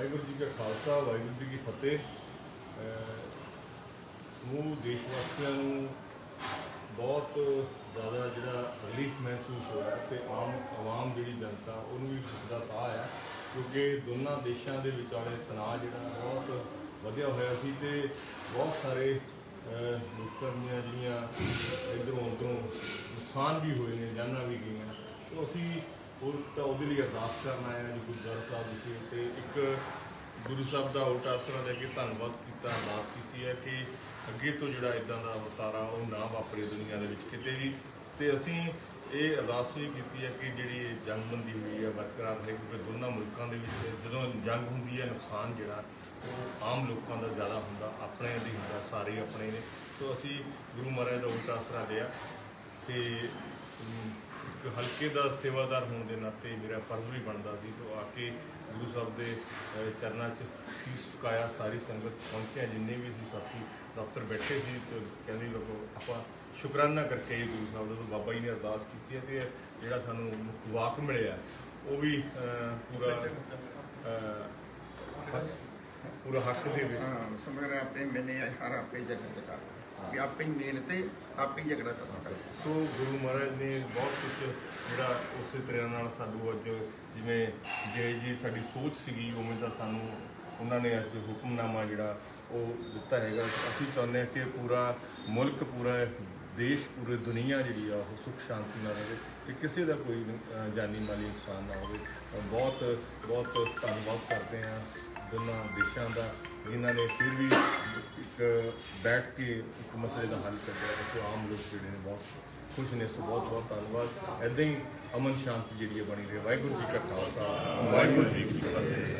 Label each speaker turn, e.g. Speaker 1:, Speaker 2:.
Speaker 1: ਵਾਹਿਗੁਰੂ ਜੀ ਕਾ ਖਾਲਸਾ, ਵਾਹਿਗੁਰੂ ਜੀ ਕੀ ਫਤਿਹ। ਸਮੂਹ ਦੇਸ਼ ਵਾਸੀਆਂ ਨੂੰ ਬਹੁਤ ਜ਼ਿਆਦਾ ਜਿਹੜਾ ਰਿਲੀਫ ਮਹਿਸੂਸ ਹੋਇਆ ਤੇ ਆਮ ਆਵਾਮ ਜਿਹੜੀ ਜਨਤਾ, ਉਹਨੂੰ ਵੀ ਸੁੱਖ ਦਾ ਸਾਹ ਆ ਕਿਉਂਕਿ ਦੋਨਾਂ ਦੇਸ਼ਾਂ ਦੇ ਵਿਚਾਲੇ ਤਣਾਅ ਜਿਹੜਾ ਬਹੁਤ ਵਧਿਆ ਹੋਇਆ ਸੀ ਤੇ ਬਹੁਤ ਸਾਰੇ ਲੋਕਾਂ ਦੀਆਂ ਜਿਹੜੀਆਂ ਇਧਰੋਂ ਉਧਰੋਂ ਨੁਕਸਾਨ ਵੀ ਹੋਏ ਨੇ, ਜਾਨਾਂ ਵੀ ਗਈਆਂ। ਤੋਂ ਅਸੀਂ ਹੋਰ ਤਾਂ ਉਹਦੇ ਲਈ ਅਰਦਾਸ ਕਰਨ ਆਏ ਹਾਂ ਜੀ, ਗੁਰਦੁਆਰਾ ਸਾਹਿਬ ਵਿਖੇ ਤੇ ਇੱਕ ਗੁਰੂ ਸਾਹਿਬ ਦਾ ਉਲਟਾ ਆਸਰਾ ਲੈ ਕੇ ਧੰਨਵਾਦ ਕੀਤਾ, ਅਰਦਾਸ ਕੀਤੀ ਹੈ ਕਿ ਅੱਗੇ ਤੋਂ ਜਿਹੜਾ ਇਦਾਂ ਦਾ ਵਰਤਾਰਾ ਉਹ ਨਾ ਵਾਪਰੇ ਦੁਨੀਆ ਦੇ ਵਿੱਚ ਕਿਤੇ ਵੀ। ਤੇ ਅਸੀਂ ਇਹ ਅਰਦਾਸ ਵੀ ਕੀਤੀ ਹੈ ਕਿ ਜਿਹੜੀ ਇਹ ਜੰਗਬੰਦੀ ਹੋਈ ਹੈ, ਬਰਕਰਾਰ ਹੈ, ਕਿਉਂਕਿ ਦੋਨਾਂ ਮੁਲਕਾਂ ਦੇ ਵਿੱਚ ਜਦੋਂ ਜੰਗ ਹੁੰਦੀ ਹੈ, ਨੁਕਸਾਨ ਜਿਹੜਾ ਉਹ ਆਮ ਲੋਕਾਂ ਦਾ ਜ਼ਿਆਦਾ ਹੁੰਦਾ, ਆਪਣੇ ਦੀ ਹੁੰਦਾ ਸਾਰੇ ਆਪਣੇ ਨੇ। ਤੋਂ ਅਸੀਂ ਗੁਰੂ ਮਹਾਰਾਜ ਦਾ ਉਲਟਾ ਆਸਰਾ ਲਿਆ। ਤੇ ਇੱਕ ਹਲਕੇ ਦਾ ਸੇਵਾਦਾਰ ਹੋਣ ਦੇ ਨਾਤੇ ਮੇਰਾ ਫਰਜ਼ ਵੀ ਬਣਦਾ ਸੀ ਤੋਂ ਆ ਕੇ ਗੁਰੂ ਸਾਹਿਬ ਦੇ ਚਰਨਾਂ 'ਚ ਸੀਸ ਝੁਕਾਇਆ ਸਾਰੀ ਸੰਗਤ ਪਹੁੰਚਿਆ, ਜਿੰਨੇ ਵੀ ਸੀ ਸਾਥੀ ਦਫ਼ਤਰ ਬੈਠੇ ਸੀ, ਤੇ ਕਹਿੰਦੇ ਲੋਕੋ, ਆਪਾਂ ਸ਼ੁਕਰਾਨਾ ਕਰਕੇ ਗੁਰੂ ਸਾਹਿਬ ਦਾ ਬਾਬਾ ਜੀ ਨੇ ਅਰਦਾਸ ਕੀਤੀ ਹੈ ਤੇ ਜਿਹੜਾ ਸਾਨੂੰ ਵਾਕ ਮਿਲਿਆ, ਉਹ ਵੀ ਪੂਰਾ ਪੂਰਾ ਹੱਕ ਦੇ ਵਿੱਚ।
Speaker 2: ਹਾਂ ਆਪੇ ਮੈਨੇ ਹਰ ਆਪੇ ਜਗ੍ਹਾ ਜਗ੍ਹਾ। ਵੀ ਆਪੇ ਹੀ ਮੇਲ ਤੇ ਆਪੇ ਹੀ ਝਗੜਾ ਕਰਨਾ
Speaker 1: ਸੋ ਗੁਰੂ ਮਹਾਰਾਜ ਨੇ ਬਹੁਤ ਕੁਝ ਜਿਹੜਾ ਉਸੇ ਤਰ੍ਹਾਂ ਨਾਲ ਸਾਨੂੰ ਅੱਜ ਜਿਵੇਂ ਜੇ ਜੀ ਸਾਡੀ ਸੋਚ ਸੀਗੀ, ਉਵੇਂ ਦਾ ਸਾਨੂੰ ਉਹਨਾਂ ਨੇ ਅੱਜ ਹੁਕਮਨਾਮਾ ਜਿਹੜਾ ਉਹ ਦਿੱਤਾ ਹੈਗਾ। ਅਸੀਂ ਚਾਹੁੰਦੇ ਹਾਂ ਕਿ ਪੂਰਾ ਮੁਲਕ, ਪੂਰਾ ਦੇਸ਼, ਪੂਰੇ ਦੁਨੀਆ ਜਿਹੜੀ ਆ ਉਹ ਸੁਖ, ਸ਼ਾਂਤੀ ਨਾਲ ਰਹੇ ਤੇ ਕਿਸੇ ਦਾ ਕੋਈ ਜਾਨੀ ਮਾਲੀ ਨੁਕਸਾਨ ਨਾ ਹੋਵੇ। ਬਹੁਤ ਬਹੁਤ ਧੰਨਵਾਦ ਕਰਦੇ ਹਾਂ। ਦੋਨਾਂ ਦੇਸ਼ਾਂ ਦਾ, ਜਿਨ੍ਹਾਂ ਨੇ ਫਿਰ ਵੀ ਇੱਕ ਬੈਠ ਕੇ ਇੱਕ ਮਸਲੇ ਦਾ ਹੱਲ ਕੱਢਿਆ। ਸੋ ਆਮ ਲੋਕ ਜਿਹੜੇ ਨੇ ਬਹੁਤ ਖੁਸ਼ ਨੇ। ਸੋ ਬਹੁਤ ਬਹੁਤ ਧੰਨਵਾਦ। ਐਦਾਂ ਹੀ ਅਮਨ ਸ਼ਾਂਤੀ ਜਿਹੜੀ ਹੈ ਬਣੀ ਰਹੇ। ਵਾਹਿਗੁਰੂ ਜੀ ਕਾ ਖਾਲਸਾ। ਵਾਹਿਗੁਰੂ ਜੀ ਕੀ ਫਤਿਹ।